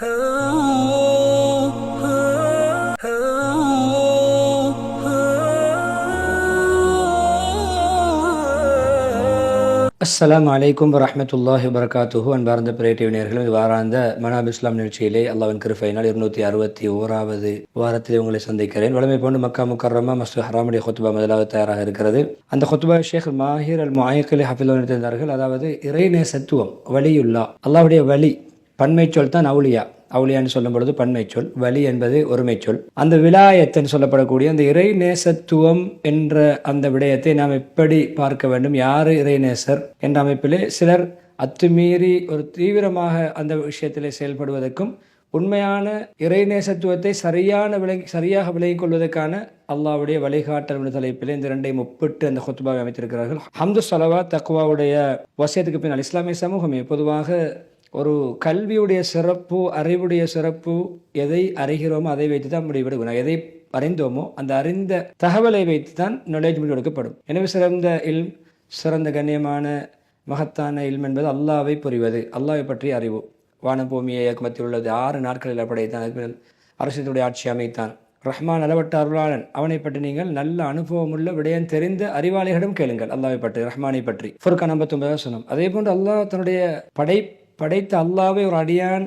அஸ்லாம் வலைக்கம் வரமத்துல்லாஹி வரகாத்துஹு அன்பார்ந்த பிரேட்டிவினியர்கள் இது வாராந்த மனாப் இஸ்லாம் நிகழ்ச்சியிலே அல்லாவின் கிருஃபைனால் இருநூத்தி அறுபத்தி ஓராவது வாரத்தில் உங்களை சந்திக்கிறேன். வளமை போன்று மக்கா முக்கரமா மஸ்து ஹராமுடைய ஹொத்துபா முதலாவது தயாராக இருக்கிறது. அந்த ஹொத்துபா ஷேக் மாஹிர் அல் மாயக்கலி ஹஃபில் தந்தார்கள் அதாவது இறைநேசத்துவம் வலியுல்லா அல்லாவுடைய வலி. பன்மைச்சொல் தான் அவுளியா. அவுளியான்னு சொல்லும் பொழுது பன்மைச்சொல் வலி என்பது ஒருமைச்சொல். அந்த விலாயத்தன் சொல்லப்படக்கூடிய அந்த இறை நேசத்துவம் என்ற அந்த விடயத்தை நாம் எப்படி பார்க்க வேண்டும்? யார் இறைநேசர் என்ற அமைப்பிலே சிலர் அத்துமீறி ஒரு தீவிரமாக அந்த விஷயத்திலே செயல்படுவதற்கும் உண்மையான இறைநேசத்துவத்தை சரியான விலை சரியாக விலகிக் கொள்வதற்கான அல்லாவுடைய வழிகாட்டல் என்ற தலைப்பில் இந்த இரண்டையும் ஒப்பிட்டு அந்த ஹொத்துபாவை அமைத்திருக்கிறார்கள். ஹம்து சலவா தக்குவாவுடைய வசியத்துக்கு பின்னால் இஸ்லாமிய சமூகமே பொதுவாக ஒரு கல்வியுடைய சிறப்பு அறிவுடைய சிறப்பு எதை அறிகிறோமோ அதை வைத்து தான் முடிவெடுக்கணும். எதை அறிந்தோமோ அந்த அறிந்த தகவலை வைத்து தான் நாலேஜ் முடிவெடுக்கப்படும். எனவே சிறந்த இல் சிறந்த கண்ணியமான மகத்தான இல்ம் என்பது அல்லாவை புரிவது அல்லாவை பற்றிய அறிவு. வானபூமியை இயக்கமத்தில் உள்ளது. ஆறு நாட்களில் படைத்தான் அரசியத்துடைய ஆட்சி அமைத்தான். ரஹ்மான் அளவட்ட அருளாளன். அவனை பற்றி நீங்கள் நல்ல அனுபவம் உள்ள விடயம் தெரிந்த அறிவாளிகளிடம் கேளுங்கள். அல்லாவை பற்றி ரஹ்மானை பற்றி. ஃபுர்கான் ஐம்பத்தொன்பதாவது சொன்னோம் அதே போன்று அல்லாஹ் தன்னுடைய படை படைத்த அல்லாவை ஒரு அடியான்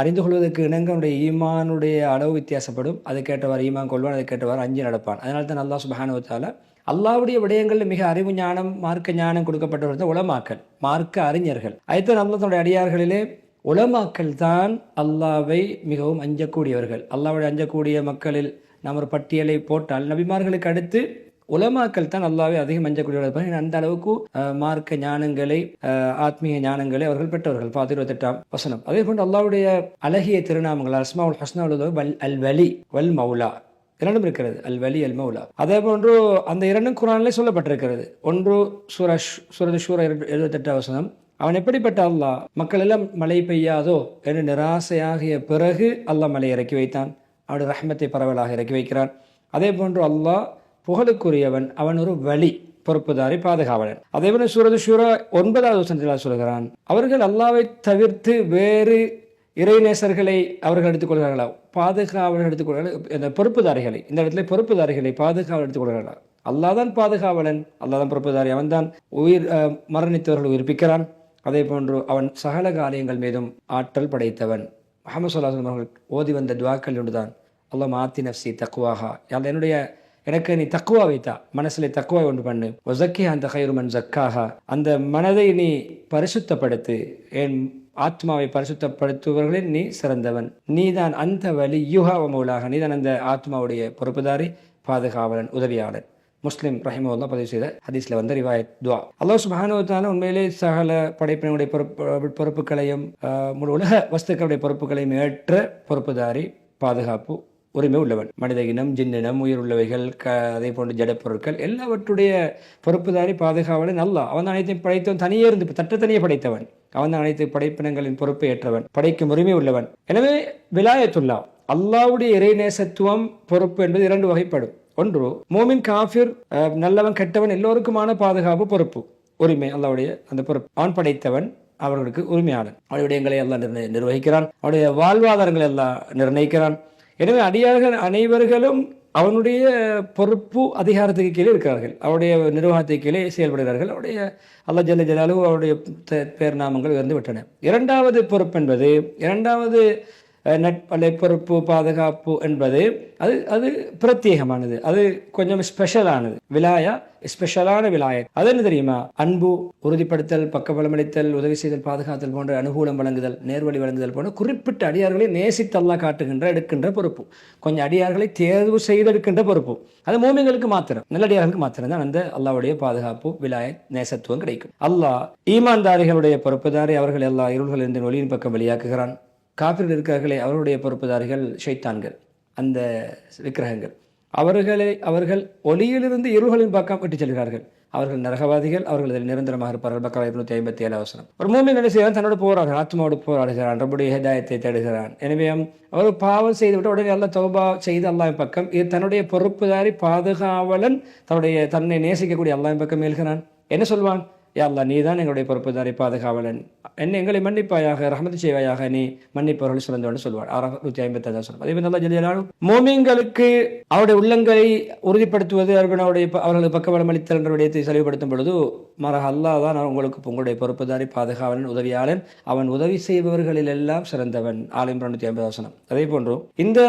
அறிந்து கொள்வதற்கு இணங்க அவனுடைய ஈமானுடைய அளவு வித்தியாசப்படும். அதை கேட்டவாறு ஈமான் கொள்வான் அதை கேட்டவாறு அஞ்சு நடப்பான். அதனால தான் அல்லா சுபஹானுவத்தால அல்லாவுடைய விடயங்களில் மிக அறிவு ஞானம் மார்க்க ஞானம் கொடுக்கப்பட்டவர்கள் உளமாக்கல் மார்க்க அறிஞர்கள். அதுதான் அல்லா தன்னுடைய அடியார்களிலே உலமாக்கள் தான் அல்லாவை மிகவும் அஞ்சக்கூடியவர்கள். அல்லாவுடைய அஞ்சக்கூடிய மக்களில் நாம் ஒரு பட்டியலை போட்டால் நபிமார்களுக்கு அடுத்து உலமாக்கள் தான் அல்லாவே அதிகம் இருப்பாங்க. அந்த அளவுக்கு மார்க்க ஞானங்களை ஆத்மீக ஞானங்களை அவர்கள் பெற்றவர்கள். பார்த்து இருபத்தெட்டாம் வசனம். அதே போன்று அல்லாவுடைய அழகிய திருநாமங்கள் அஸ்மா உல் ஹஸ்னா வல் அல் வலி வல் மௌலா. இரண்டும் இருக்கிறது. அல் வலி அல் மௌலா. அதே போன்று அந்த இரண்டும் குரானிலே சொல்லப்பட்டிருக்கிறது. ஒன்று சூரஷ் சூரது சூர எழுபத்தெட்டாம் வசனம். அவன் எப்படிப்பட்ட அல்லாஹ்? மக்கள் எல்லாம் மழை பெய்யாதோ என்று நிராசையாகிய பிறகு அல்லாஹ் மலை இறக்கி வைத்தான். அவனுடைய ரஹ்மத்தை பரவலாக இறக்கி வைக்கிறான். அதே போன்று அல்லாஹ் புகழுக்குரியவன் அவன் ஒரு வழி பொறுப்புதாரி பாதுகாவலன். அதே போல சூரது சூரா ஒன்பதாவது வசனத்தில் சொல்கிறான் அவர்கள் அல்லாவை தவிர்த்து வேறு இறைநேசர்களை அவர்கள் எடுத்துக்கொள்கிறார்களா? பாதுகாவலர் எடுத்துக்கொள்கிறார்கள் இந்த பொறுப்புதாரிகளை இந்த இடத்துல பொறுப்புதாரிகளை பாதுகாவலர் எடுத்துக்கொள்கிறார்களா? அல்லாதான் பாதுகாவலன் அல்லாதான் பொறுப்புதாரி அவன்தான் உயிர் மரணித்தவர்கள் உயிர்ப்பிக்கிறான். அதே போன்று அவன் சகல காரியங்கள் மீதும் ஆற்றல் படைத்தவன். முகமது சொல்லாசன் அவர்கள் ஓதி வந்த துவாக்கள் ஒன்றுதான் அல்லாஹ் மாத்தி நப்சி தக்குவாகா என்னுடைய எனக்கு நீ தக்குவா வைத்தா மனசில் தக்குவா ஒன்று பண்ணு. ஒசக்கி அந்த கைருமன் ஜக்காகா அந்த மனதை நீ பரிசுத்தப்படுத்து. என் ஆத்மாவை பரிசுத்தப்படுத்துபவர்களில் நீ சிறந்தவன். நீதான் அந்த வழி யுகா மௌலாக நீதான் அந்த ஆத்மாவுடைய பொறுப்புதாரி பாதுகாவலன் உதவியாளர் முஸ்லிம் ரஹிமல்லா பதிவு செய்த ஹதீஸ்ல வந்த ரிவாயத் துவா. அல்லாஹ் சுபானுவத்தால உண்மையிலே சகல படைப்பினுடைய பொறுப்பு பொறுப்புகளையும் உலக வஸ்துக்களுடைய பொறுப்புகளையும் ஏற்ற பொறுப்புதாரி பாதுகாப்பு உரிமை உள்ளவன். மனித இனம் ஜின்னினம் உயிர் உள்ளவைகள் க அதே போன்ற ஜடப்பொருட்கள் எல்லாவற்றுடைய பொறுப்புதாரி பாதுகாவலன் நல்லா அவன் அனைத்தையும் படைத்தவன் தனியே இருந்து தனியே படைத்தவன். அவன் தான் அனைத்து படைப்பினங்களின் பொறுப்பை ஏற்றவன் படைக்கும் உரிமை உள்ளவன். எனவே விலாயத்துல்லா அல்லாவுடைய இறைநேசத்துவம் பொறுப்பு என்பது இரண்டு வகைப்படும். ஒன்று மோமின் காஃபிர் நல்லவன் கெட்டவன் எல்லோருக்குமான பாதுகாப்பு பொறுப்பு. உரிமை அல்லாவுடைய அந்த பொறுப்பு. அவன் படைத்தவன் அவர்களுக்கு உரிமையாளன். அவருடைய விடயங்களை எல்லாம் நிர்வகிக்கிறான். அவருடைய வாழ்வாதாரங்களை எல்லாம் நிர்ணயிக்கிறான். எனவே அடியார்கள் அனைவர்களும் அவனுடைய பொறுப்பு அதிகாரத்துக்கு கீழே இருக்கிறார்கள். அவருடைய நிர்வாகத்துக்கு கீழே செயல்படுகிறார்கள். அவருடைய அல்ல ஜல்ல ஜலாலு அவருடைய பேர் நாமங்கள் உயர்ந்து விட்டன. இரண்டாவது பொறுப்பு என்பது இரண்டாவது நட்பலை பொறுப்பு பாதுகாப்பு என்பது அது அது பிரத்யேகமானது. அது கொஞ்சம் ஸ்பெஷலானது விலாயா ஸ்பெஷலான விலாயத் அது என்ன தெரியுமா? அன்பு உறுதிப்படுத்தல் பக்கபலமளித்தல் உதவி செய்தல் பாதுகாத்தல் போன்ற அனுகூலம் வழங்குதல் நேர்வழி வழங்குதல் போன்ற குறிப்பிட்ட அடியார்களை நேசித்தல்லா காட்டுகின்ற எடுக்கின்ற பொறுப்பு. கொஞ்சம் அடியார்களை தேர்வு செய்து எடுக்கின்ற பொறுப்பு. அது மூமிங்களுக்கு மாத்திரம் நல்லடியார்களுக்கு மாத்திரம் தான் அந்த அல்லாவுடைய பாதுகாப்பு விலாய நேசத்துவம் கிடைக்கும். அல்லாஹ் ஈமான்தாரிகளுடைய பொறுப்புதாரி அவர்கள் எல்லா இருள்கள் இருந்து ஒளியின் பக்கம் வெளியாக்குகிறான். காப்பிரில் இருக்கிறார்களே அவருடைய பொறுப்புதாரிகள் ஷைத்தான்கள் அந்த விக்கிரகங்கள். அவர்களை அவர்கள் ஒளியிலிருந்து இருள்களின் பக்கம் விட்டு செல்கிறார்கள். அவர்கள் நரகவாதிகள் அவர்கள் இதில் நிரந்தரமாக இருப்பார்கள். பக்கம் இருநூத்தி ஐம்பத்தி ஏழு அவசரம் ஒரு மூமி என்ன செய்வான் தன்னோட போராடுகிறான் ஆத்மாவோடு போராடுகிறான் ரப்புடைய ஹிதாயத்தை தேடுகிறான். எனவே அவர் பாவம் செய்துவிட்டு உடனே அல்ல தௌபா செய்து அல்லாஹ் பக்கம் இது தன்னுடைய பொறுப்புதாரி பாதுகாவலன் தன்னுடைய தன்னை நேசிக்கக்கூடிய அல்லாஹ் பக்கம் எழுகிறான் என்ன சொல்வான்? யா நீ தான் எங்களுடைய பொறுப்புதாரி பாதுகாவலன். என்னை எங்களை மன்னிப்பாயாக ரஹமதி செய்வாயாக நீ மன்னிப்பவர்கள் சிறந்தவன் சொல்வார். அறுநூத்தி ஐம்பத்தி அஞ்சாம் அதே மாதிரி நல்லா ஜெலியலாலும் மோமியங்களுக்கு அவருடைய உள்ளங்களை உறுதிப்படுத்துவது அவர்களுடைய அவர்களுக்கு பக்கபலம் அளித்தல் என்ற விடயத்தை செலவுபடுத்தும் பொழுது மரக அல்லாஹ் தான் உங்களுக்கு உங்களுடைய பொறுப்புதாரி பாதுகாவலன் உதவியாளன் அவன் உதவி செய்பவர்களில் எல்லாம் சிறந்தவன். ஆலயம் இரநூத்தி ஐம்பது வசனம் அதே போன்றும் இந்த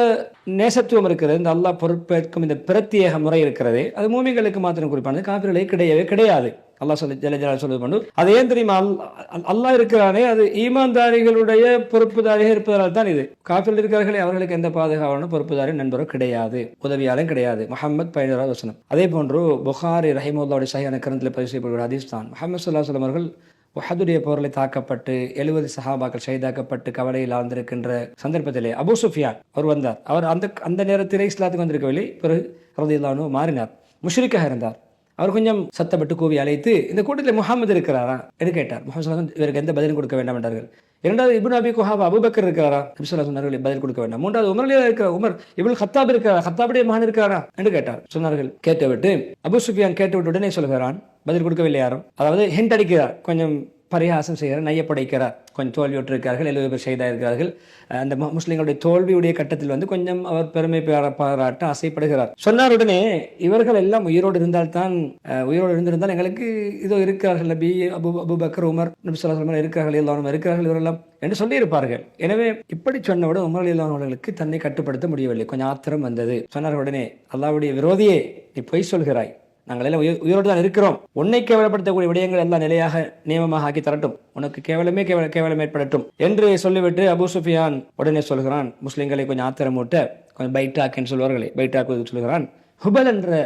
நேசத்துவம் இருக்கிறது இந்த அல்லாஹ் பொறுப்பேற்கும் இந்த பிரத்யேக முறை இருக்கிறது அது மூமிகளுக்கு மாத்திரம் குறிப்பானது காப்பீர்களே கிடையவே கிடையாது. அல்லா சொல்லி ஜல ஜலால் சொல்வது கொண்டு அது ஏன் தெரியுமா? அல்- அல்லாஹ் இருக்கிறானே அது ஈமான்தாரிகளுடைய பொறுப்புதாரியாக இருப்பதால் தான் இது. காப்பில் இருக்கிறார்களே அவர்களுக்கு எந்த பாதுகாவலும் பொறுப்புதாரி நண்பரோ கிடையாது. உதவியாலும் கிடையாது. முகமது பதினோராவது வசனம் அதே போன்று புகாரி ரஹிமுல்லாவுடைய சஹியான கருத்தில் பதிவு செய்யப்படுகிற ஹதீஸ் தான். முகமது சுல்லா சொல்லம் அவர்கள் உஹதுடைய போரில் தாக்கப்பட்டு எழுபது சஹாபாக்கள் ஷைதாக்கப்பட்டு கவலையில் ஆழ்ந்திருக்கின்ற சந்தர்ப்பத்திலே அபு சுஃபியான் அவர் வந்தார். அவர் அந்த அந்த நேரத்திலே இஸ்லாத்துக்கு வந்திருக்கவில்லை. பிறகு ரதில்லானு மாறினார். முஷ்ரிக்காக இருந்தார். அவர் கொஞ்சம் சத்தப்பட்டு கூவி அழைத்து இந்த கூட்டத்தில் முகமது இருக்கிறாரா? என்று கேட்டார். முகமது இவருக்கு எந்த பதிலும் கொடுக்க வேண்டாம் என்றார்கள். இரண்டாவது இப்னு அபி குஹாபா அபுபக்கர் இருக்கிறாரா? நபி சொன்னார்கள் பதில் கொடுக்க வேண்டாம். மூன்றாவது உமர்லியா இருக்கிற உமர் இவள் ஹத்தாப் இருக்கிறார்? ஹத்தாபுடைய மகன் இருக்கிறாரா? என்று கேட்டார். சொன்னார்கள் கேட்டுவிட்டு அபு சுஃபியான் கேட்டுவிட்டு உடனே சொல்கிறான் பதில் கொடுக்கவில்லை யாரும்? அதாவது ஹிண்ட் அடிக்கிறார் கொஞ்சம் பரிகாசம் செய்கிறார் நையப்படைக்கிறார் கொஞ்சம் தோல்வியுற்றிருக்கிறார்கள் எழுபது பேர் செய்தாயிருக்கிறார்கள் அந்த முஸ்லீம்களுடைய தோல்வியுடைய கட்டத்தில் வந்து கொஞ்சம் அவர் பெருமை பாரா- பாராட்ட ஆசைப்படுகிறார். சொன்னார் உடனே இவர்கள் எல்லாம் உயிரோடு இருந்தால்தான் உயிரோடு இருந்திருந்தால் எங்களுக்கு இதோ இருக்கிறார்கள். நபி அபு அபு அபுபக்கர் உமர் நபி ஸல்லல்லாஹு இருக்கிறார்கள் எல்லாரும் இருக்கிறார்கள் இவரெல்லாம் என்று சொல்லியிருப்பார்கள். எனவே இப்படி சொன்னவுடன் உமர் இல்லாதவர்களுக்கு தன்னை கட்டுப்படுத்த முடியவில்லை. கொஞ்சம் ஆத்திரம் வந்தது. சொன்னார் உடனே அல்லாவுடைய விரோதியே நீ பொய் சொல்கிறாய். நாங்கள் எல்லாம் உயிர் உயிரோடு தான் இருக்கிறோம். உன்னை கேவலப்படுத்தக்கூடிய விடயங்கள் எல்லாம் நிலையாக நியமமாக ஆக்கி தரட்டும். உனக்கு கேவலமே கேவல கேவலம் ஏற்படட்டும். என்று சொல்லிவிட்டு அபூ சுஃபியான் உடனே சொல்கிறான் முஸ்லீம்களை கொஞ்சம் ஆத்திரமூட்ட கொஞ்சம் பைட்டாக்குன்னு சொல்வார்களே பைட்டாக்கு சொல்கிறான். ஹுபல் என்ற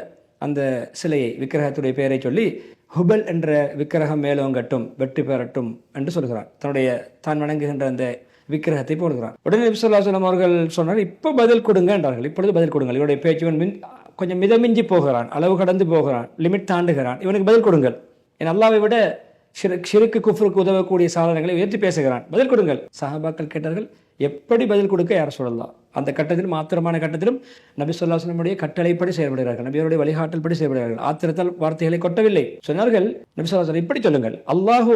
அந்த சிலையை விக்கிரகத்துடைய பெயரை சொல்லி ஹுபல் என்ற விக்கிரகம் மேலோங்கட்டும் வெற்றி பெறட்டும் என்று சொல்கிறான். தன்னுடைய தான் வணங்குகின்ற அந்த விக்கிரகத்தை போடுகிறான். உடனே நபிசுல்லாசலம் அவர்கள் சொன்னார் இப்போ பதில் கொடுங்க என்றார்கள். இப்பொழுது பதில் கொடுங்கள். இவருடைய பேச்சு மின் கொஞ்சம் மிதமிஞ்சி போகிறான் அளவு கடந்து போகிறான் லிமிட் தாண்டுகிறான். இவனுக்கு பதில் கொடுங்கள். என் அல்லாவை விட ஷிருக்கு ஷிருக்கு குஃப்ருக்கு உதவக்கூடிய சாதனங்களை உயர்த்தி பேசுகிறான். பதில் கொடுங்கள். சஹாபாக்கள் கேட்டார்கள் எப்படி பதில் கொடுக்க? யார் சொல்லலாம் அந்த கட்டத்திலும் ஆத்திரமான கட்டத்திலும் நபி சொல்லாசனமுடைய கட்டளைப்படி செயல்படுகிறார்கள். நபியோருடைய வழிகாட்டல் படி செயல்படுகிறார்கள். ஆத்திரத்தால் வார்த்தைகளை கொட்டவில்லை. சொன்னார்கள் நபி சொல்லாசன் இப்படி சொல்லுங்கள். அல்லாஹு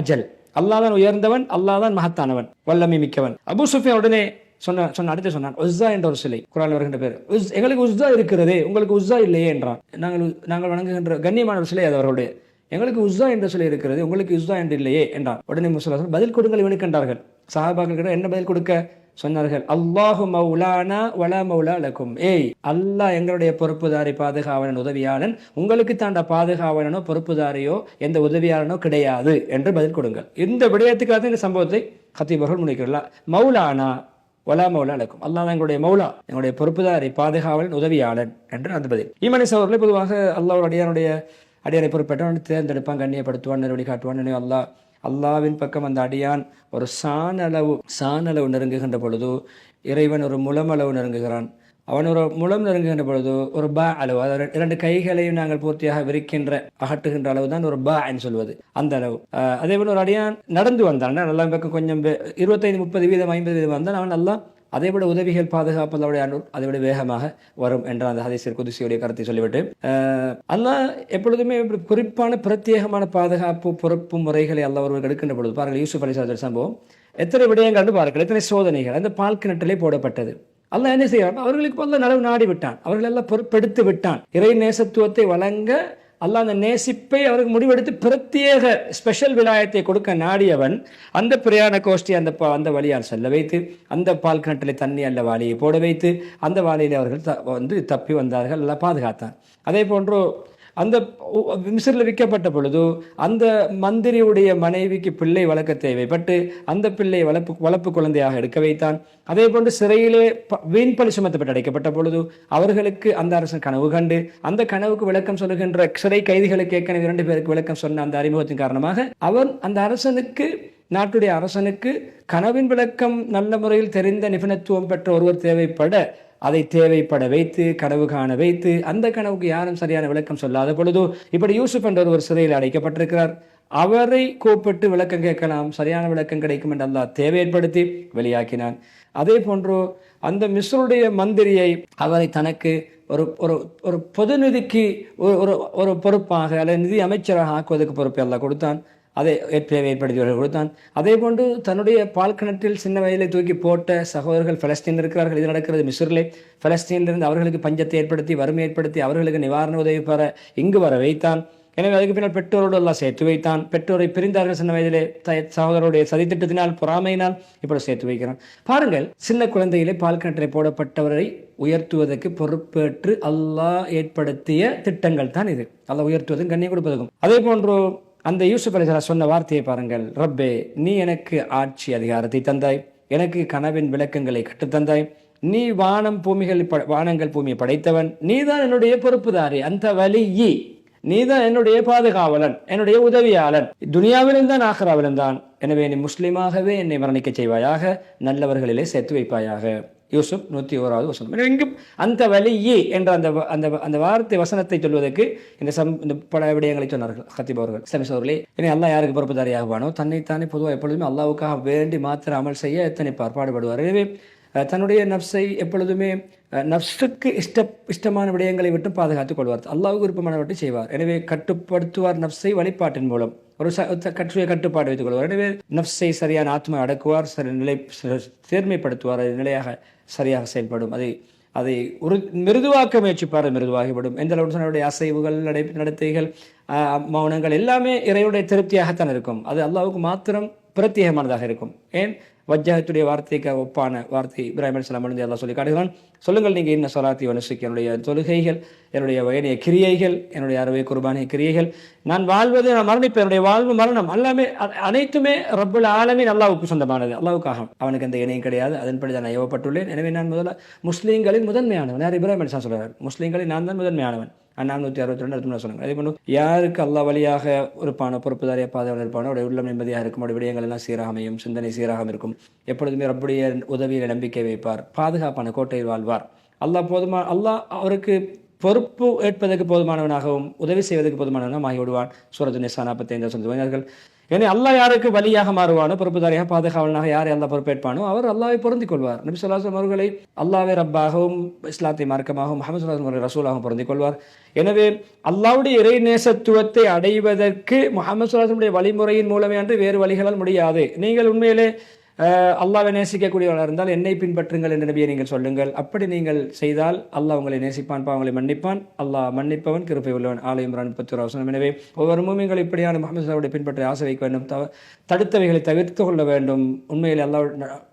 அஜல். அல்லாதான் உயர்ந்தவன் அல்லாதான் மகத்தானவன் வல்லமை மிக்கவன். அபு சுஃபியா உடனே சொன்ன சொன்ன அடுத்து சொன்னான் உஸ்ஸா என்ற ஒரு சிலை குரால் வருகின்ற பேர். உஸ் எங்களுக்கு உஸ்ஸா இருக்கிறதே உங்களுக்கு உஸ்ஸா இல்லையே என்றான். நாங்கள் நாங்கள் வணங்குகின்ற கண்ணியமான ஒரு சிலை அது அவர்களுடைய. எங்களுக்கு உஸ்ஸா என்ற சிலை இருக்கிறது உங்களுக்கு உஸ்ஸா என்று இல்லையே என்றான். உடனே முஸ்லாசன் பதில் கொடுங்கள் இவனுக்கு என்றார்கள். சஹாபாக்கள் என்ன பதில் கொடுக்க? சொன்னார்கள் அல்லாஹு மௌலானா வலா மௌலா லக்கும் ஏய் அல்லாஹ் எங்களுடைய பொறுப்புதாரி பாதுகாவலன் உதவியாளன். உங்களுக்கு தாண்ட பாதுகாவலனோ பொறுப்புதாரியோ எந்த உதவியாளனோ கிடையாது என்று பதில் கொடுங்கள். இந்த விடயத்துக்காக இந்த சம்பவத்தை கத்தீபர்கள் முன்வைக்கிறார். மௌலானா ஒலா மௌலா லக்கும். அல்லாஹ் தான் எங்களுடைய மௌலா எங்களுடைய பொறுப்புதாரி பாதுகாவலன் உதவியாளன் என்று அந்த பதில். ஈமனி சவர்களை பொதுவாக அல்லாஹ் அடியானுடைய அடியானை பொறுப்பேற்றவன் தேர்ந்தெடுப்பான் கண்ணியப்படுத்துவான் நிறுவனி காட்டுவான் நினைவு அல்லாஹ் அல்லாவின் பக்கம் அந்த அடியான் ஒரு சாணளவு சாணளவு நெருங்குகின்ற பொழுது இறைவன் ஒரு முலமளவு நெருங்குகிறான். அவன் ஒரு முழம் நெருங்குகின்ற பொழுது ஒரு பா அளவு அதாவது இரண்டு கைகளையும் நாங்கள் பூர்த்தியாக விரிக்கின்ற அகட்டுகின்ற அளவு தான் ஒரு பா என்று சொல்வது. அந்த அளவு. அதே போல ஒரு அடியான் நடந்து வந்தான் நல்லா பக்கம் கொஞ்சம் இருபத்தைந்து முப்பது வீதம் ஐம்பது வீதம் வந்தான் அவன் நல்லா அதை விட உதவிகள் பாதுகாப்பு அவருடைய அதை விட வேகமாக வரும் என்ற அந்த ஹதீசர் குதிசியுடைய கருத்தை சொல்லிவிட்டு அல்லாஹ் எப்பொழுதுமே குறிப்பான பிரத்யேகமான பாதுகாப்பு பொறுப்பு முறைகளை அல்லாஹ் ஒருவர் எடுக்கின்ற பொழுது பாருங்கள் யூசுப் அலி சம்பவம் எத்தனை விடயங்கள் பாருங்கள் எத்தனை சோதனைகள் அந்த பால் கிணற்றிலே போடப்பட்டது. அல்ல என்ன செய்வான் அவர்களுக்கு முதல்ல நலவு நாடி விட்டான். அவர்கள் எல்லாம் பொறுப்பெடுத்து விட்டான். இறை நேசத்துவத்தை வழங்க அல்ல அந்த நேசிப்பை அவருக்கு முடிவெடுத்து பிரத்யேக ஸ்பெஷல் விலாயத்தை கொடுக்க நாடியவன் அந்த பிரயாண கோஷ்டி அந்த அந்த வழியால் செல்ல வைத்து அந்த பால் கிணற்றிலே தண்ணி அல்ல வாளியை போட வைத்து அந்த வாளியில் அவர்கள் த- வந்து தப்பி வந்தார்கள். எல்லாம் பாதுகாத்தான். அதே போன்று அந்த மிஸ்ரில் விற்கப்பட்ட பொழுது அந்த மந்திரியுடைய மனைவிக்கு பிள்ளை வளர்க்க தேவைப்பட்டு அந்த பிள்ளை வளர்ப்பு வளர்ப்பு குழந்தையாக எடுக்க வைத்தான். அதே போன்று சிறையிலே ப- வீண் பழி சுமத்தப்பட்டு அடைக்கப்பட்ட பொழுது அவர்களுக்கு அந்த அரசன் கனவு கண்டு அந்த கனவுக்கு விளக்கம் சொல்லுகின்ற சிறை கைதிகளுக்கு ஏற்கனவே இரண்டு பேருக்கு விளக்கம் சொன்ன அந்த அறிமுகத்தின் காரணமாக அவன் அந்த அரசனுக்கு நாட்டுடைய அரசனுக்கு கனவின் விளக்கம் நல்ல முறையில் தெரிந்த நிபுணத்துவம் பெற்ற ஒருவர் தேவைப்பட அதை தேவைப்பட வைத்து கனவு காண வைத்து அந்த கனவுக்கு யாரும் சரியான விளக்கம் சொல்லாத பொழுதோ இப்படி யூசுப் என்ற ஒரு சிறையில் அடைக்கப்பட்டிருக்கிறார். அவரை கூப்பிட்டு விளக்கம் கேட்கலாம் சரியான விளக்கம் கிடைக்கும் என்று அல்லாஹ் தேவை ஏற்படுத்தி வெளியாக்கினான். அதே போன்றோ அந்த மிஸ்ருடைய மந்திரியை அவரை தனக்கு ஒரு ஒரு ஒரு பொது நிதிக்கு ஒரு ஒரு ஒரு பொறுப்பாக அல்லது நிதி அமைச்சராக ஆக்குவதற்கு பொறுப்பை அல்லாஹ் கொடுத்தான். அதை ஏற்ப ஏற்படுத்தியவர்கள் கொடுத்தான். அதே போன்று தன்னுடைய பால் கிணற்றில் சின்ன வயதிலே தூக்கி போட்ட சகோதரர்கள் பலஸ்தீன் இருக்கிறார்கள். இது நடக்கிறது மிஸ்ரிலே. பலஸ்தீனிலிருந்து அவர்களுக்கு பஞ்சத்தை ஏற்படுத்தி வறுமை ஏற்படுத்தி அவர்களுக்கு நிவாரண உதவி பெற இங்கு வர வைத்தான். எனவே அதுக்கு பின்னால் பெற்றோரோடு எல்லாம் சேர்த்து வைத்தான். பெற்றோரை பிரிந்தார்கள் சின்ன வயதிலே. த சகோதரருடைய சதித்திட்டத்தினால் பொறாமையினால் இப்படி சேர்த்து வைக்கிறான். பாருங்கள் சின்ன குழந்தையிலே பால் கிணற்றிலே போடப்பட்டவரை உயர்த்துவதற்கு பொறுப்பேற்று அல்லாஹ் ஏற்படுத்திய திட்டங்கள் தான் இது. அல்லாஹ் உயர்த்துவதும் கண்ணியம் கொடுப்பதற்கும் அதே போன்று அந்த யூசுப் அலிசலா சொன்ன வார்த்தையை பாருங்கள். ரப்பே நீ எனக்கு ஆட்சி அதிகாரத்தை தந்தாய். எனக்கு கனவின் விளக்கங்களை கற்றுத்தந்தாய் நீ வானம் பூமிகள் வானங்கள் பூமியை படைத்தவன். நீதான் என்னுடைய பொறுப்புதாரி. அந்த வலியி. நீதான் என்னுடைய பாதுகாவலன். என்னுடைய உதவியாளன். துனியாவிலும் தான் ஆஹ்ராவிலும் தான். எனவே நீ முஸ்லீமாகவே என்னை மரணிக்க செய்வாயாக. நல்லவர்களிலே சேர்த்து வைப்பாயாக. யூசுப் நூற்றி ஓராவது வசனம். எனவே இங்கும் அந்த வலியே என்ற அந்த அந்த அந்த வார்த்தை வசனத்தை சொல்வதற்கு இந்த சம் இந்த பல விடயங்களை சொன்னார்கள் ஹத்தீப் அவர்கள். சமிஸ் அவர்களே இனி அல்லாஹ் யாருக்கு பொறுப்புதாரியாகுவானோ தன்னைத்தானே பொதுவாக எப்பொழுதுமே அல்லாவுக்காக வேண்டி மாத்திர அமல் செய்ய எத்தனைப்பார்? பாடுபடுவார். எனவே தன்னுடைய நப்சை எப்பொழுதுமே அஹ், நப்சுக்கு இஷ்ட இஷ்டமான விடயங்களை விட்டு பாதுகாத்துக் கொள்வார். அல்லாவுக்கு விருப்பமானவற்றை செய்வார். எனவே கட்டுப்படுத்துவார் நப்சை வழிபாட்டின் மூலம். ஒரு ச கற்றுய கட்டுப்பாடு வைத்துக் கொள்வார் எனவே நப்சை சரியான ஆத்மா அடக்குவார் சரி நிலை ச- சேர்மைப்படுத்துவார் அது நிலையாக சரியாக செயல்படும். அதை அதை ஒரு மிருதுவாக்க முயற்சிப்பார் மிருதுவாகிவிடும் எந்த அளவுக்கு அவருடைய அசைவுகள் நடை நடத்தைகள் மௌனங்கள் எல்லாமே இறைவனுடைய திருப்தியாகத்தான் இருக்கும். அது அல்லாவுக்கு மாத்திரம் பிரத்யேகமானதாக இருக்கும். ஏன்? வஜ்ஜாத்துடைய வார்த்தைக்கு ஒப்பான வார்த்தை இப்ராஹிம் அலிஸ்லாம் அழுந்து எல்லாம் சொல்லி காட்டுகிறான். சொல்லுங்கள் நீங்கள் என்ன சொலாத்தி வனசுக்கு என்னுடைய தொழுகைகள் என்னுடைய வயனைய கிரியைகள் என்னுடைய அறுவை குர்பானிய கிரியைகள் நான் வாழ்வது நான் மரணிப்பேன். என்னுடைய வாழ்வு மரணம் எல்லாமே அனைத்துமே ரப்புல் ஆலமே அல்லாவுக்கு சொந்தமானது. அல்லாவுக்காக அவனுக்கு எந்த இணையும் கிடையாது. அதன்படி நான் ஏவப்பட்டுள்ளேன். எனவே நான் முதல்ல முஸ்லீம்களின் முதன்மையானவன். யார்? இப்ராஹிம் அலிஸ்லாம் சொல்கிறார் முஸ்லீம்களில் நான் தான் முதன்மையானவன். நானூற்றி அறுபத்தி ரெண்டு அடுத்து சொன்னாங்க அதே போன்று யாருக்கு அல்லா வழியாக இருப்பானோ பொறுப்புதாரிய பாதையில் இருப்பானோ அவருடைய உள்ளம் நிம்மதியாக இருக்கும் அவருடைய விடயங்கள் எல்லாம் சீராக அமையும் சிந்தனை சீராக இருக்கும். எப்பொழுதுமே ரப்புடைய உதவியில் நம்பிக்கை வைப்பார் பாதுகாப்பான கோட்டையில் வாழ்வார். அல்லாஹ் போதுமா அல்லாஹ் அவருக்கு பொறுப்பு ஏற்பதற்கு போதுமானவனாகவும் உதவி செய்வதற்கு போதுமானவனாகவும் ஆகிவிடுவான். சூரஜ் நிசா நாற்பத்தைந்து சொல்லுவார்கள் ஏன்னா அல்லா யாருக்கு வழியாக மாறுவானோ பொறுப்புதாரியாக பாதுகாவலனாக யார் அல்லாஹ் பொறுப்பேற்பானோ அவர் அல்லாவை பொருந்திக் கொள்வார் நபி சொல்லாஸ்லாம் அவர்களை அல்லாஹ்வை ரப்பாகவும் இஸ்லாத்தை மார்க்கமாகவும் முகமது சொல்லாஸ்லாம் அவர்கள் ரசூலாகவும் பொருந்திக் கொள்வார் எனவே அல்லாவுடைய இறை நேசத்துவத்தை அடைவதற்கு முகமது சொல்லாஸ்லமுடைய வழிமுறையின் மூலமே அன்று வேறு வழிகளால் முடியாது. நீங்கள் உண்மையிலே அல்லாவை நேசிக்கக்கூடியவர்களாக இருந்தால் என்னை பின்பற்றுங்கள் என்ற நபியை நீங்கள் சொல்லுங்கள். அப்படி நீங்கள் செய்தால் அல்லாஹ் உங்களை நேசிப்பான் பாவங்களை மன்னிப்பான். அல்லாஹ் மன்னிப்பவன் கிருப்பை உள்ளவன். ஆலயம் முப்பத்தி அவசரம். எனவே ஒவ்வொரு மூமியங்கள் இப்படியான முகமது பின்பற்ற பின்பற்றி ஆசை வைக்க வேண்டும். தவ தடுத்தவைகளை தவிர்த்து கொள்ள வேண்டும். உண்மையில் அல்லா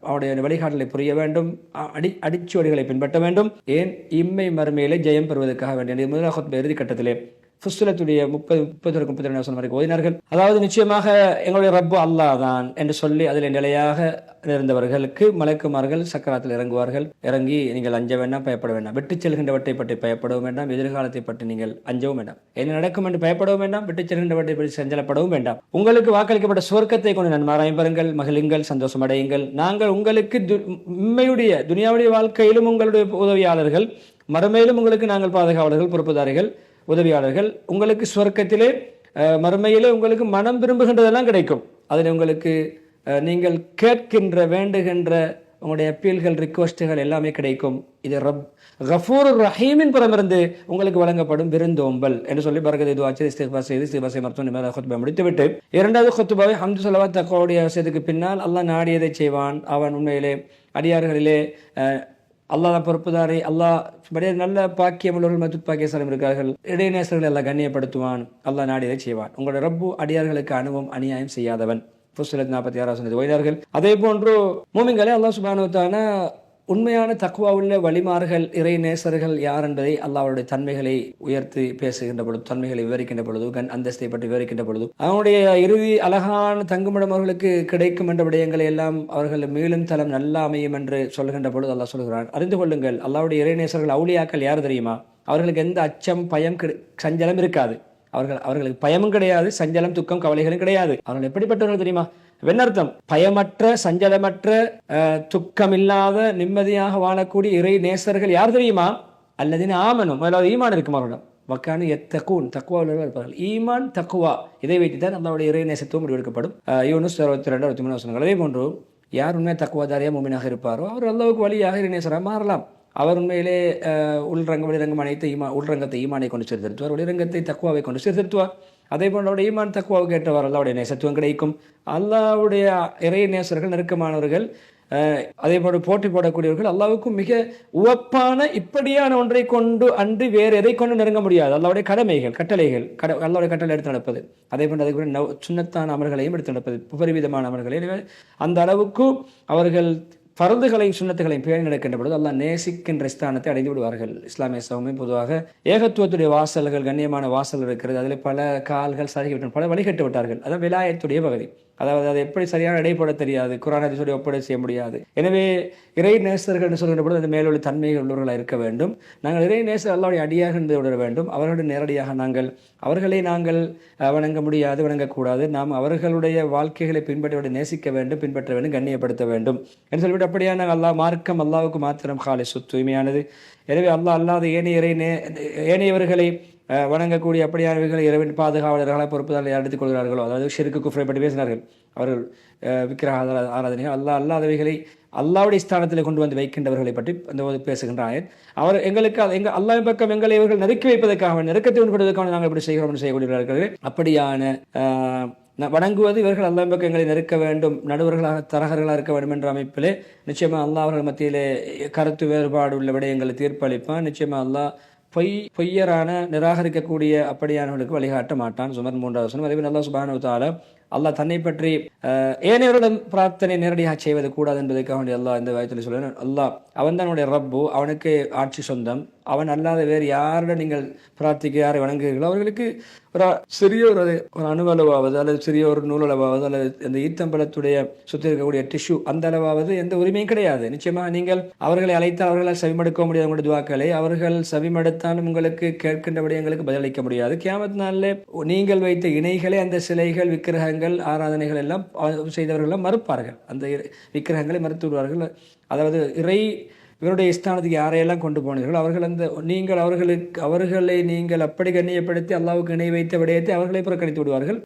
அவருடைய வழிகாட்டலை புரிய வேண்டும். அடி அடிச்சுவடிகளை பின்பற்ற வேண்டும். ஏன்? இம்மை மறுமையிலே ஜெயம் பெறுவதற்காக வேண்டும் முதலாக இறுதி கட்டத்திலே. ஃபுஸ்லத்துடைய முப்பது முப்பது முப்பத்தி ரெண்டு வருஷம் வரைக்கும் ஓதினார்கள். அதாவது நிச்சயமாக எங்களுடைய ரப்பு அல்லாஹ் தான் என்று சொல்லி அதில் நிலையாக இருந்தவர்களுக்கு மலைக்குமார்கள் சக்கராத்தில் இறங்குவார்கள். இறங்கி நீங்கள் அஞ்ச வேண்டாம் பயப்பட வேண்டாம். விட்டுச் செல்கின்றவற்றை பற்றி பயப்படவும் வேண்டாம் எதிர்காலத்தை பற்றி நீங்கள் அஞ்சவும் வேண்டாம். என்ன நடக்கும் என்று பயப்படவும் வேண்டாம் விட்டுச் செல்கின்றவற்றை பற்றி சஞ்சலப்படவும் வேண்டாம். உங்களுக்கு வாக்களிக்கப்பட்ட சுவர்க்கத்தை கொண்டு நன்மாராயம் பெறுங்கள் மகிழுங்கள் சந்தோஷமடையுங்கள் நாங்கள் உங்களுக்கு து- உண்மையுடைய துனியாவுடைய வாழ்க்கையிலும் உங்களுடைய உதவியாளர்கள். மறுமையிலும் உங்களுக்கு நாங்கள் பாதுகாவலர்கள் பொறுப்புதாரிகள். உதவியாளர்கள் உங்களுக்கு சுவர்க்கத்திலே மறுமையிலே உங்களுக்கு மனம் விரும்புகின்றதெல்லாம் கிடைக்கும். அதில் உங்களுக்கு நீங்கள் கேட்கின்ற வேண்டுகின்ற உங்களுடைய அப்பீல்கள் ரிக்வஸ்ட்டுகள் எல்லாமே கிடைக்கும். இது ரப் கஃபூர் ரஹீமின் புறமிருந்து உங்களுக்கு வழங்கப்படும் விருந்தோம்பல் என்று சொல்லி பரகத் இது ஆச்சு இஸ்திஃபா செய்து இஸ்திஃபாசை மருத்துவ நிமிட முடித்துவிட்டு இரண்டாவது ஹொத்துபாவை ஹம்து சொல்லவா தக்கோடைய விஷயத்துக்கு பின்னால் அல்லாஹ் நாடியதை செய்வான். அவன் உண்மையிலே அடியார்களிலே அல்லாஹ் தான் பொறுப்புதாரி. அல்லாஹ் படைய நல்ல பாக்கியம் உள்ளவர்கள் மது பாக்கியசாலம் இருக்கார்கள் இடைநேசர்களை எல்லாம் கண்ணியப்படுத்துவான். அல்லாஹ் நாடியதை செய்வான். உங்களோட ரப்பு அடியார்களுக்கு அனுபவம் அநியாயம் செய்யாதவன். புஸ்தலத் நாற்பத்தி ஆறாம் சொன்னது ஓய்தார்கள் அதே போன்று மூமிங்களே அல்லாஹ் சுபானுவத்தான உண்மையான தக்குவா உள்ள வழிமார்கள் இறை நேசர்கள் யார் என்பதை அல்லாவுடைய தன்மைகளை உயர்த்தி பேசுகின்ற பொழுது தன்மைகளை விவரிக்கின்ற பொழுது கண் அந்தஸ்தை பற்றி விவரிக்கின்ற பொழுது அவனுடைய இறுதி அழகான தங்குமிடம் அவர்களுக்கு கிடைக்கும் என்ற விடயங்களை எல்லாம் அவர்கள் மீளும் தலம் நல்லா அமையும் என்று சொல்கின்ற பொழுது அல்லாஹ் சொல்கிறான். அறிந்து கொள்ளுங்கள் அல்லாவுடைய இறைநேசர்கள் அவுளியாக்கள் யார் தெரியுமா? அவர்களுக்கு எந்த அச்சம் பயம் சஞ்சலம் இருக்காது. அவர்கள் அவர்களுக்கு பயமும் கிடையாது சஞ்சலம் துக்கம் கவலைகளும் கிடையாது. அவர்கள் எப்படிப்பட்டவர்கள் தெரியுமா? வெண்ணர்த்தம் பயமற்ற சஞ்சலமற்ற துக்கமில்லாத நிம்மதியாக வாழக்கூடிய இறை நேசர்கள் யார் தெரியுமா? அல்லதின் ஆமனும் அதாவது ஈமான் இருக்கும் அவர்களிடம் வக்கானு எத்தக்கூன் தக்குவாவில் இருப்பார்கள். ஈமான் தக்குவா இதை வைத்து தான் நம்மளுடைய இறை நேசத்துவம் முடிவெடுக்கப்படும். யூனுஸ் அறுபத்தி ரெண்டு அறுபத்தி மூணு வசனங்கள். அதே போன்று யார் உண்மையாக தக்குவாதாரியாக மூமினாக இருப்பாரோ அவர் அளவுக்கு வழியாக இறைநேசராக மாறலாம். அவர் உண்மையிலே உள்ரங்க வெளிரங்கம் அனைத்து ஈமா உள்ரங்கத்தை ஈமானை கொண்டு சீர்திருத்துவார் வெளிரங்கத்தை தக்குவாவை கொண்டு சீர்திருத்துவார் அதே போல் அவருடைய ஈமான் தக்குவாவுக்கு ஏற்றவாறு அல்லாவுடைய நேசத்துவம் கிடைக்கும். அல்லாவுடைய இறை நேசர்கள் நெருக்கமானவர்கள் அதே போல போட்டி போடக்கூடியவர்கள் அல்லாவுக்கும் மிக உவப்பான இப்படியான ஒன்றை கொண்டு அன்று வேறு எதை கொண்டு நெருங்க முடியாது. அல்லாவுடைய கடமைகள் கட்டளைகள் கட அல்லாவுடைய கட்டளை எடுத்து நடப்பது. அதே போன்று அதே போல நவ் சுண்ணத்தான அமர்களையும் எடுத்து நடப்பது. உபரிவிதமான அமல்களை அந்த அளவுக்கு அவர்கள் பருந்துகளையும் சுண்ணத்துகளையும் பேணி நடக்கின்ற பொழுது அல்லாஹ் நேசிக்கின்ற ஸ்தானத்தை அடைந்து விடுவார்கள். இஸ்லாமிய சமூகம் பொதுவாக ஏகத்துவத்துடைய வாசல்கள் கண்ணியமான வாசல் இருக்கிறது. அதில் பல கால்கள் சருகிவிட்டன பல வழிகட்டு விட்டார்கள். அதான் விலாயத்துடைய பகுதி. அதாவது அதை எப்படி சரியான இடைப்பட தெரியாது குரான் ஹதீஸுடைய ஒப்படை செய்ய முடியாது. எனவே இறை நேசர்கள் என்று சொல்கின்ற பொழுது அந்த மேலுள்ள தன்மைகள் உள்ளவர்களாக இருக்க வேண்டும். நாங்கள் இறை நேசர் அல்லாவுடைய அடியாக இருந்து விட வேண்டும். அவர்களுடைய நேரடியாக நாங்கள் அவர்களை நாங்கள் வணங்க முடியாது வணங்கக்கூடாது. நாம் அவர்களுடைய வாழ்க்கைகளை பின்பற்றி நேசிக்க வேண்டும் பின்பற்ற வேண்டும் கண்ணியப்படுத்த வேண்டும். என்று சொல்லிவிட்டு அப்படியான அல்லாஹ் மார்க்கம் அல்லாவுக்கு மாத்திரம் காலை தூய்மையானது. எனவே அல்லாஹ் அல்லாத ஏனைய இறை நே ஏனையவர்களை வணங்கக்கூடிய அப்படியானவர்கள் இறைவன் பாதுகாவலர்களாக பொறுப்புதாரில் எடுத்துக் கொள்கிறார்களோ? அதாவது ஷிருக்கு குஃப்ரை பற்றி பேசினார்கள். அவர்கள் விக்கிரக ஆராதனைகள் அல்லாஹ் அல்லாதவைகளை அல்லாவுடைய ஸ்தானத்தில் கொண்டு வந்து வைக்கின்றவர்களை பற்றி அந்த போது அவர் எங்களுக்கு அது எங்க அல்லாஹ் பக்கம் எங்களை இவர்கள் நெருக்கி வைப்பதற்காக நெருக்கத்தை உண்படுவதற்காக நாங்கள் இப்படி செய்கிறோம் என்று செய்யக்கூடியவர்கள் அப்படியான வணங்குவது இவர்கள் அல்லாஹ் பக்கம் எங்களை நெருக்க வேண்டும் நடுவர்களாக தரகர்களாக இருக்க வேண்டும் என்ற அமைப்பிலே நிச்சயமாக அல்லாஹ் அவர்கள் மத்தியிலே கருத்து வேறுபாடு உள்ள விடயங்களை தீர்ப்பளிப்பான். நிச்சயமாக அல்லாஹ் பொய் பொய்யரான நிராகரிக்கக்கூடிய அப்படியானவர்களுக்கு வழிகாட்ட மாட்டான். சுமர் மூன்றாவது வசனம் அதே நல்லா சுபானு அல்லாஹ் தன்னை பற்றி அஹ், ஏனையவரிடம் பிரார்த்தனை நேரடியாக செய்வது கூடாது என்பதற்காக வேண்டிய அல்லாஹ் இந்த வயத்தில் சொல்லுவேன் அல்லாஹ் அவன் தான் ரப்பு அவனுக்கு ஆட்சி சொந்தம். அவன் அல்லாத வேறு யாரிடம் நீங்கள் பிரார்த்திக்க யாரை வணங்குகிறீர்களோ அவர்களுக்கு ஒரு சிறிய ஒரு ஒரு அணுவளவாவது அல்லது சிறிய ஒரு நூலளவாவது அல்லது இந்த ஈத்தம்பலத்துடைய சுற்றி இருக்கக்கூடிய டிஷ்யூ அந்த அளவாவது எந்த உரிமையும் கிடையாது. நிச்சயமாக நீங்கள் அவர்களை அழைத்தால் அவர்களால் செவிமடுக்க முடியாது உங்களுடைய துவாக்களை. அவர்கள் செவிமடுத்தாலும் உங்களுக்கு கேட்கின்ற விடயங்களுக்கு பதிலளிக்க முடியாது. கேமத் நாளில் நீங்கள் வைத்த இணைகளை அந்த சிலைகள் விக்கிரகங்கள் ஆராதனைகள் எல்லாம் செய்தவர்கள் எல்லாம் மறுப்பார்கள். அந்த விக்கிரகங்களை மறுத்து விடுவார்கள். அதாவது இறை இவருடைய ஸ்தானத்துக்கு யாரையெல்லாம் கொண்டு போனீர்கள் அவர்கள் அந்த நீங்கள் அவர்களுக்கு அவர்களை நீங்கள் அப்படி கண்ணியப்படுத்தி அல்லாவுக்கு இணை வைத்த விடயத்தை அவர்களை புறக்கணித்து விடுவார்கள்.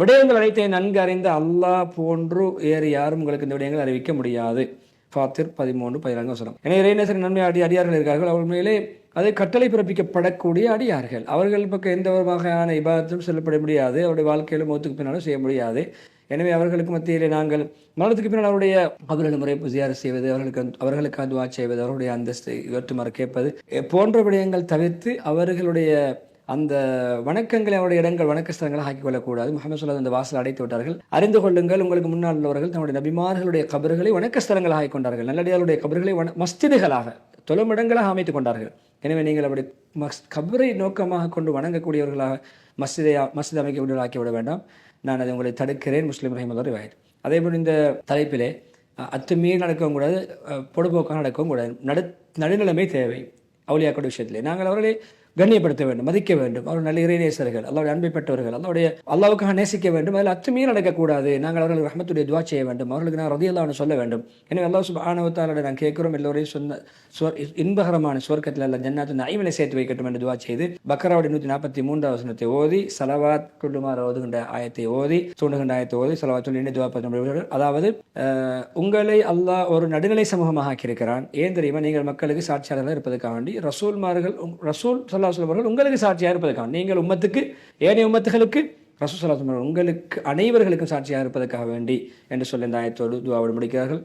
விடயங்கள் அனைத்தை நன்கு அறிந்த அல்லாஹ் போன்று வேறு யாரும் உங்களுக்கு இந்த விடயங்கள் அறிவிக்க முடியாது. ஃபாத்திர் பதிமூன்று பதினான்கு வசனம். எனவே இறைநேசரின் நன்மை அடி அடியார்கள் இருக்கார்கள். அவர் மேலே அது கட்டளை பிறப்பிக்கப்படக்கூடிய அடியார்கள். அவர்கள் பக்கம் எந்த ஒரு வகையான இபாதத்தும் செல்லப்பட முடியாது. அவருடைய வாழ்க்கையிலும் மௌத்துக்கு பின்னாலும் செய்ய முடியாது. எனவே அவர்களுக்கு மத்தியில் நாங்கள் மரணத்துக்கு பின்னால் அவருடைய அவர்கள் முறை புதியார் செய்வது அவர்களுக்கு அவர்களுக்கு துவா செய்வது அவருடைய அந்தஸ்தை இவற்றுமாறு கேட்பது போன்ற விடயங்கள் தவிர்த்து அவர்களுடைய அந்த வணக்கங்களை அவருடைய இடங்கள் வணக்க ஸ்தலங்களாக ஆக்கிக் கொள்ளக்கூடாது. முகமது சொல்லாத அந்த வாசல் அடைத்து விட்டார்கள். அறிந்து கொள்ளுங்கள் உங்களுக்கு முன்னால் உள்ளவர்கள் தன்னுடைய நபிமார்களுடைய கபர்களை வணக்க ஸ்தலங்களாக கொண்டார்கள். நல்லடியாருடைய கபர்களை வன மஸ்திதுகளாக தொழுமிடங்களாக அமைத்துக் கொண்டார்கள். எனவே நீங்கள் அப்படி மஸ் கபரை நோக்கமாக கொண்டு வணங்கக்கூடியவர்களாக மஸ்ஜிதை மஸ்ஜித் அமைக்கக்கூடியவர்கள் ஆக்கிவிட வேண்டாம். நான் அதை உங்களை தடுக்கிறேன். முஸ்லீம் ரஹிமது ரிவாயத் அதேபோல் இந்த தலைப்பிலே அத்துமீறி நடக்கவும் கூடாது பொடுபோக்காக நடக்கவும் கூடாது. நடு நடுநிலைமை தேவை. அவுலியாக்களுடைய விஷயத்திலே. நாங்கள் அவர்களை கண்ணியப்படுத்த வேண்டும் மதிக்க வேண்டும். அவர் நல்ல இறைநேசர்கள் அல்லாவுடைய அன்பை பெற்றவர்கள் அல்லாவுடைய அல்லாவுக்காக நேசிக்க வேண்டும். அதில் அத்துமீறி நடக்கக்கூடாது. நாங்கள் அவர்களுக்கு ரஹமத்துடைய துவா செய்ய வேண்டும். அவர்களுக்கு நான் ரதியல்லான்னு சொல்ல வேண்டும். எனவே அல்லாஹ் சுபானவத்தாலோட நான் கேட்கிறோம் எல்லோரையும் சொன்ன சுவர் இன்பகரமான சுவர்க்கத்தில் அல்ல ஜன்னாத்து நைவிலை சேர்த்து வைக்கட்டும் என்று துவா செய்து பக்ராவுடைய நூற்றி நாற்பத்தி மூன்றாவது வசனத்தை ஓதி சலவாத் குள்ளுமாறு ஓதுகின்ற ஆயத்தை ஓதி தூண்டுகின்ற ஆயத்தை ஓதி சலவாத் சொல்லி எண்ணி துவா அதாவது உங்களை அல்லாஹ் ஒரு நடுநிலை சமூகமாக ஆக்கியிருக்கிறான். ஏன் தெரியுமா? நீங்கள் மக்களுக்கு சாட்சியாளர்களாக இருப்பதற்காக வேண்டி ரசூல்மார்கள் உங்- ரசூல் சல்லா அவர்கள் உங்களுக்கு சாட்சியாக இருப்பதற்காக நீங்கள் உம்மத்துக்கு ஏனைய உம்மத்துகளுக்கு ரசூல் அவர்கள் உங்களுக்கு அனைவர்களுக்கும் சாட்சியாக இருப்பதற்காக வேண்டி என்று சொல்லி இந்த ஆயத்தோடு துவாவோடு முடிக்கிறார்கள்.